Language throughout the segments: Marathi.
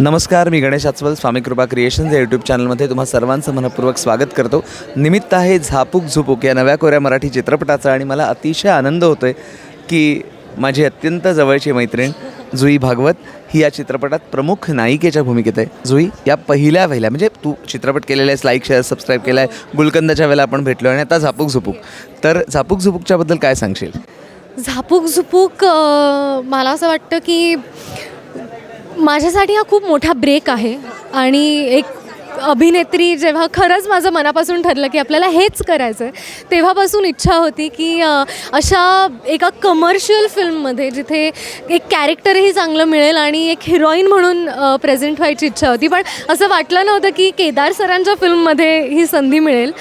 नमस्कार मी गणेश आचवल स्वामी कृपा क्रिएशन्स या यूट्यूब चॅनलमध्ये तुम्हा सर्वांचं मनपूर्वक स्वागत करतो. निमित्त आहे झापूक झुपूक या नव्या कोऱ्या मराठी चित्रपटाचा आणि मला अतिशय आनंद होतो आहे की माझी अत्यंत जवळची मैत्रीण जुई भागवत ही या चित्रपटात प्रमुख नायिकेच्या भूमिकेत आहे. जुई या पहिल्या वहिल्या म्हणजे तू चित्रपट केलेला आहेस लाईक शेअर सबस्क्राईब केला आहे गुलकंदाच्या वेळेला आपण भेटलो आणि आता झापूक झुपूक. तर झापूक झुपूकच्याबद्दल काय सांगशील? झापूक झुपूक मला असं वाटतं की माझ्यासाठी हा खूप मोठा ब्रेक आहे. आणि एक अभिनेत्री जेव्हा खरंच माझं मनापासून ठरलं की आपल्याला हेच करायचं आहे तेव्हापासून इच्छा होती की अशा एका कमर्शियल फिल्ममध्ये जिथे एक कॅरेक्टरही चांगलं मिळेल आणि एक हिरोईन म्हणून प्रेझेंट व्हायची इच्छा होती. पण असं वाटलं नव्हतं की केदार सरांच्या फिल्ममध्ये ही संधी मिळेल.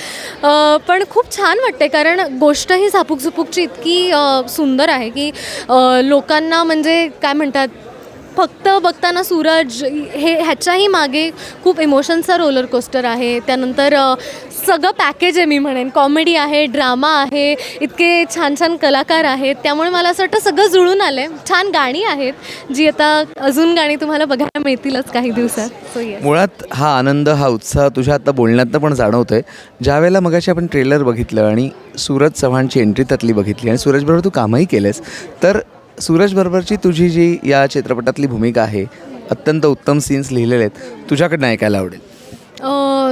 पण खूप छान वाटते कारण गोष्ट ही झापूक झुपूकची इतकी सुंदर आहे की लोकांना म्हणजे काय म्हणतात फक्त बघताना सूरज हे ह्याच्याही मागे खूप इमोशनचा रोलर कोस्टर आहे. त्यानंतर सगळं पॅकेज आहे मी म्हणेन. कॉमेडी आहे ड्रामा आहे इतके छान छान कलाकार आहेत. त्यामुळे मला असं वाटतं सगळं जुळून आलं आहे छान गाणी आहेत जी आता अजून गाणी तुम्हाला बघायला मिळतीलच काही दिवसात. मुळात हा आनंद हा उत्साह तुझ्या आता बोलण्यातनं पण जाणवतो आहे ज्यावेळेला मगाशी आपण ट्रेलर बघितलं आणि सूरज चव्हाणची एंट्री त्यातली बघितली आणि सूरजबरोबर तू कामही केलंस तर सूरजबरोबरची तुझी जी या चित्रपटातली भूमिका आहे अत्यंत उत्तम सीन्स लिहिलेले आहेत तुझ्याकडनं ऐकायला आवडेल.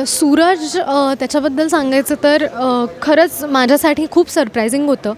सूरज त्याच्याबद्दल सांगायचं तर खरंच माझ्यासाठी खूप सरप्रायझिंग होतं.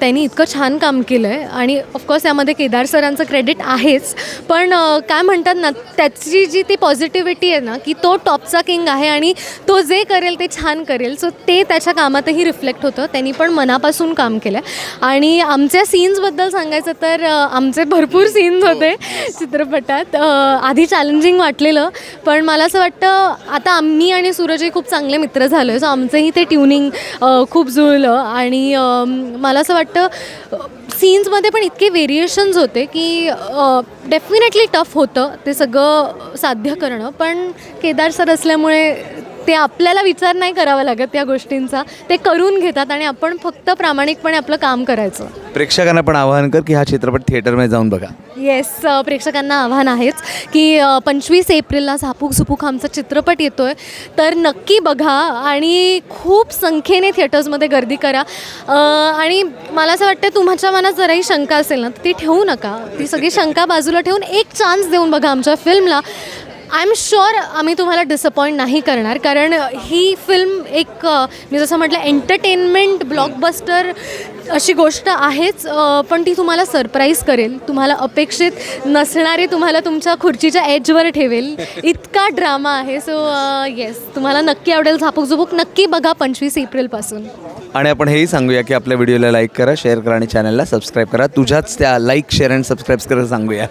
त्यांनी इतकं छान काम केलं आहे आणि ऑफकोर्स यामध्ये केदार सरांचं क्रेडिट आहेच. पण काय म्हणतात ना त्याची जी ती पॉझिटिव्हिटी आहे ना की तो टॉपचा किंग आहे आणि तो जे करेल ते छान करेल. सो ते त्याच्या कामातही रिफ्लेक्ट होतं. त्यांनी पण मनापासून काम केलं आणि आमच्या सीन्सबद्दल सांगायचं तर आमचे भरपूर सीन्स होते चित्रपटात. आधी चॅलेंजिंग वाटलेलं पण मला असं वाटतं आता आम्ही आणि सूरजही खूप चांगले मित्र झालो आहे सो आमचंही ते ट्युनिंग खूप जुळलं. आणि मला असं वाटतं सीन्समध्ये पण इतके व्हेरिएशन्स होते की डेफिनेटली टफ होतं ते सगळं साध्य करणं. पण केदार सर असल्यामुळे ते आपल्याला विचार नाही करावा लागत या गोष्टींचा. ते करून घेतात आणि आपण फक्त प्रामाणिकपणे आपलं काम करायचं. प्रेक्षकांना पण आवाहन कर की हा चित्रपट थिएटरमध्ये जाऊन बघा. येस प्रेक्षकांना आव्हान आहेच की पंचवीस एप्रिलला झापूक झुपूक आमचा चित्रपट येतो आहे तर नक्की बघा आणि खूप संख्येने थिएटर्समध्ये गर्दी करा. आणि मला असं वाटतं तुमच्या मनात जराही शंका असेल ना तर ती ठेवू नका. ती सगळी शंका बाजूला ठेवून एक चान्स देऊन बघा आमच्या फिल्मला आय एम शुअर आम्ही तुम्हाला डिसअपॉइंट नाही करणार. कारण ही फिल्म एक मी जसं म्हटलं एंटरटेनमेंट ब्लॉकबस्टर अशी गोष्ट आहेच पण ती तुम्हाला सरप्राईज करेल. तुम्हाला अपेक्षित नसणारी तुम्हाला तुमच्या खुर्चीच्या एजवर ठेवेल. इतका ड्रामा आहे. सो येस तुम्हाला नक्की आवडेल झापूक झुपूक नक्की बघा पंचवीस एप्रिलपासून आणि आपण हेही सांगूया की आपल्या व्हिडिओला लाईक करा शेअर करा आणि चॅनलला सबस्क्राईब करा. तुझ्याच त्या लाईक शेअर अँड सबस्क्राईब करा सांगूया.